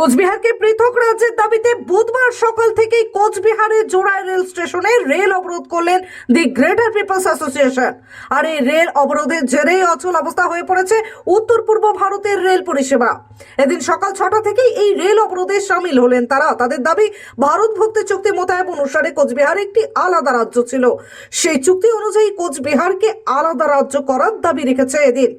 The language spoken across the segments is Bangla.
কোচবিহারকে পৃথক রাজ্যের দাবিতে বুধবার সকাল থেকেই কোচবিহারের জোড়াই রেল স্টেশনে রেল অবরোধ করলেন দি গ্রেটার পিপলস অ্যাসোসিয়েশন। আর এই রেল অবরোধের জেরেই অচল অবস্থা হয়ে পড়েছে উত্তর পূর্ব ভারতের রেল পরিষেবা। এদিন সকাল ছটা থেকেই এই রেল অবরোধে সামিল হলেন তারা। তাদের দাবি ভারত ভক্তি চুক্তি মোতায়েব অনুসারে কোচবিহার একটি আলাদা রাজ্য ছিল। সেই চুক্তি অনুযায়ী কোচবিহারকে আলাদা রাজ্য করার দাবি রেখেছে এদিন।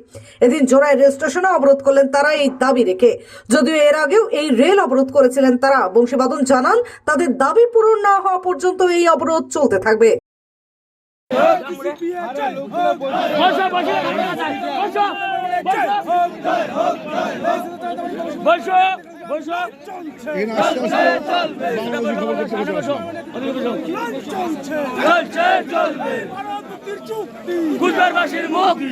এদিন জোড়াই রেল স্টেশনে অবরোধ করলেন তারা এই দাবি রেখে। যদিও এর আগেও এই রেল অবরোধ করেছিলেন তারা বংশীবাদন জানান, তাদের দাবি পূরণ না হওয়া পর্যন্ত এই অবরোধ চলতে থাকবে। চলছে চলবে মুক্তি। মুক্তি।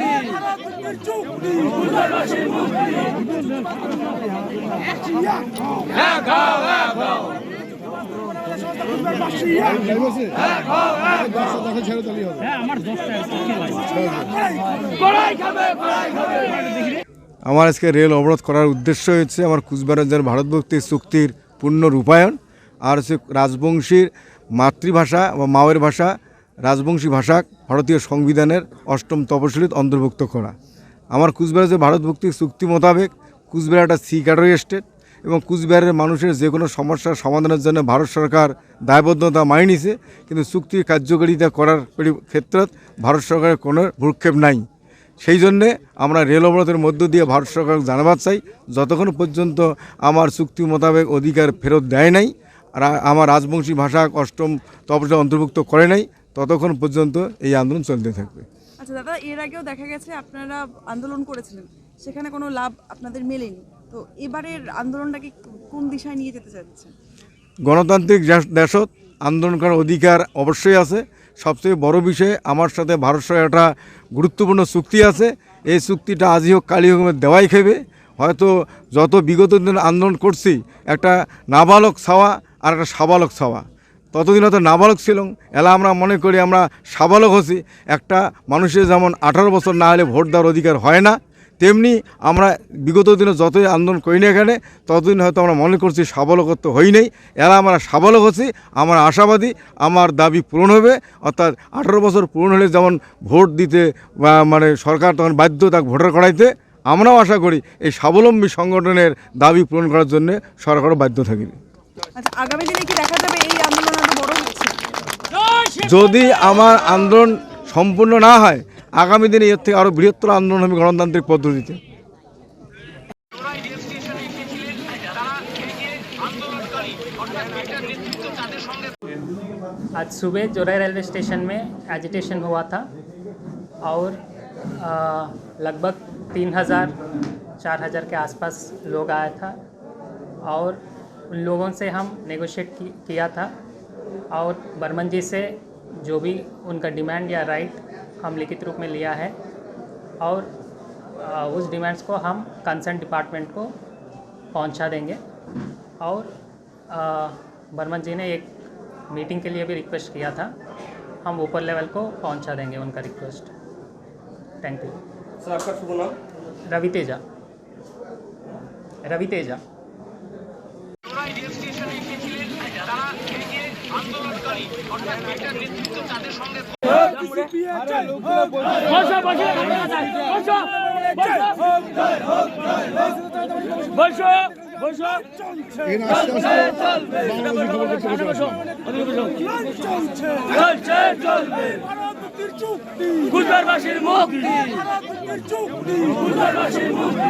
আমার আজকে রেল অবরোধ করার উদ্দেশ্য হচ্ছে আমার কুচবিহারের ভারতভক্তি চুক্তির পূর্ণ রূপায়ণ আর হচ্ছে রাজবংশীর মাতৃভাষা বা মাওয়ের ভাষা রাজবংশী ভাষা ভারতীয় সংবিধানের অষ্টম তপশিলিত অন্তর্ভুক্ত করা। আমার কুচবিহারের যে ভারতভক্তি চুক্তি মোতাবেক কুচবিহার একটা সি ক্যাটারি স্টেট এবং কুচবিহারের মানুষের যে কোনো সমস্যার সমাধানের জন্য ভারত সরকার দায়বদ্ধতা মানি নিছে, কিন্তু চুক্তির কার্যকারিতা করার ক্ষেত্ৰত ভারত সরকারের কোনো ভূক্ষেপ নাই। সেই জন্যে আমরা রেল অবরোধের মধ্য দিয়ে ভারত সরকার জানাবার চাই, যতক্ষণ পর্যন্ত আমার চুক্তি মোতাবেক অধিকার ফেরত দেয় নাই আমার রাজবংশী ভাষা অষ্টম তপসা অন্তর্ভুক্ত করে নাই ততক্ষণ পর্যন্ত এই আন্দোলন চলতে থাকবে। আচ্ছা দাদা এর আগেও দেখা গেছে আপনারা আন্দোলন করেছিলেন সেখানে কোনো লাভ আপনাদের মেলেনি। তো এবারের আন্দোলনটাকে কোন দিশায় নিয়ে যেতে চাচ্ছেন? গণতান্ত্রিক দেশ- দেশত আন্দোলন করার অধিকার অবশ্যই আছে। সবচেয়ে বড় বিষয় আমার সাথে ভারত সরকার একটা গুরুত্বপূর্ণ চুক্তি আছে। এই চুক্তিটা আজই হোক কালি হোক দেওয়াই খেবে। হয়তো যত বিগত দিন আন্দোলন করছি একটা নাবালক ছাওয়া আর একটা সাবালক ছাওয়া। ততদিন হয়তো নাবালক ছিলাম। এলা আমরা মনে করি আমরা সাবালক হচ্ছি একটা মানুষের যেমন আঠারো বছর না হলে ভোট দেওয়ার অধিকার হয় না, তেমনি আমরা বিগত দিনে যতই আন্দোলন করি না এখানে ততদিন হয়তো আমরা মনে করছি সাবলকত্ব হই নেই। এরা আমরা সাবলক হচ্ছি আমরা আশাবাদী, আমার দাবি পূরণ হবে। অর্থাৎ আঠারো বছর পূরণ হলে যেমন ভোট দিতে মানে সরকার তখন বাধ্য তাকে ভোটার করাইতে, আমরাও আশা করি এই স্বাবলম্বী সংগঠনের দাবি পূরণ করার জন্য সরকারও বাধ্য থাকবে। আচ্ছা আগামী দিনে কি দেখা যাবে এই আন্দোলন আরও বড় হচ্ছে যদি আমার আন্দোলন সম্পূর্ণ না হয় আগামী দিনে এর থেকে আরও বৃহত্তর আন্দোলন হবে গণতান্ত্রিক পদ্ধতিতে आज सुबह जोराई रेलवे स्टेशन में एजिटेशन हुआ था और अ, लगभग तीन हज़ार चार हज़ार के आसपास लोग आया था और उन लोगों से हम नेगोशिएट की, किया था और बर्मन जी से जो भी उनका डिमांड या राइट हम लिखित रूप में लिया है और उस डिमांड्स को हम कंसर्न डिपार्टमेंट को पहुँचा देंगे। और बर्मन जी ने एक मीटिंग के लिए भी रिक्वेस्ट किया था। हम ऊपर लेवल को पहुँचा देंगे उनका रिक्वेस्ट थैंक यू सर आपका शुभ नाम? रवि तेजा रवि तेजा চলছে চলবে গুজরাটবাসীর মুক্তি গুজরাটবাসীর মুক্তি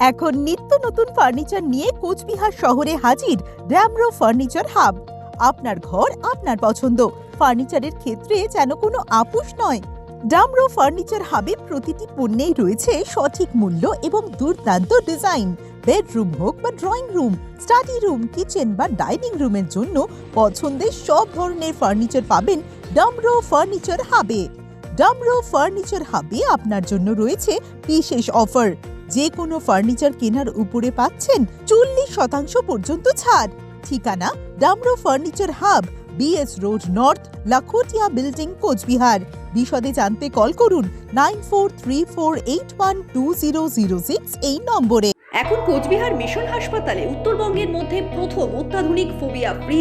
এখন নিত্য নতুন ফার্নিচার নিয়ে কোচবিহার শহরে হাজির ড্যামরো ফার্নিচার হাব। আপনার ঘর আপনার পছন্দ। ফার্নিচারের ক্ষেত্রে যেন কোনো আপোষ নয়। ডামরো ফার্নিচার হাবে প্রতিটি পণ্যেই রয়েছে সঠিক মূল্য এবং দুর্দান্ত ডিজাইন। বেডরুম হোক বা drawing room, study room, kitchen বা ডাইনিং রুমের জন্য পছন্দের সব ধরনের ফার্নিচার পাবেন ডামরো ফার্নিচার হাবে। ডামরো ফার্নিচার হাবে আপনার জন্য রয়েছে বিশেষ অফার। যে কোনো ফার্নিচার কেনার উপরে পাচ্ছেন চল্লিশ শতাংশ পর্যন্ত ছাড়। ঠিকানা Damro furniture hub, BS road north, Lakhotia building, Cooch Behar. বিশদে জানতে কল করুন nine four three four eight one two zero zero six এই নম্বরে। এখন কোচবিহার মিশন হাসপাতালে উত্তরবঙ্গের মধ্যে প্রথম অত্যাধুনিক phobia free,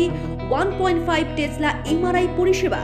one point five tesla MRI পরিষেবা।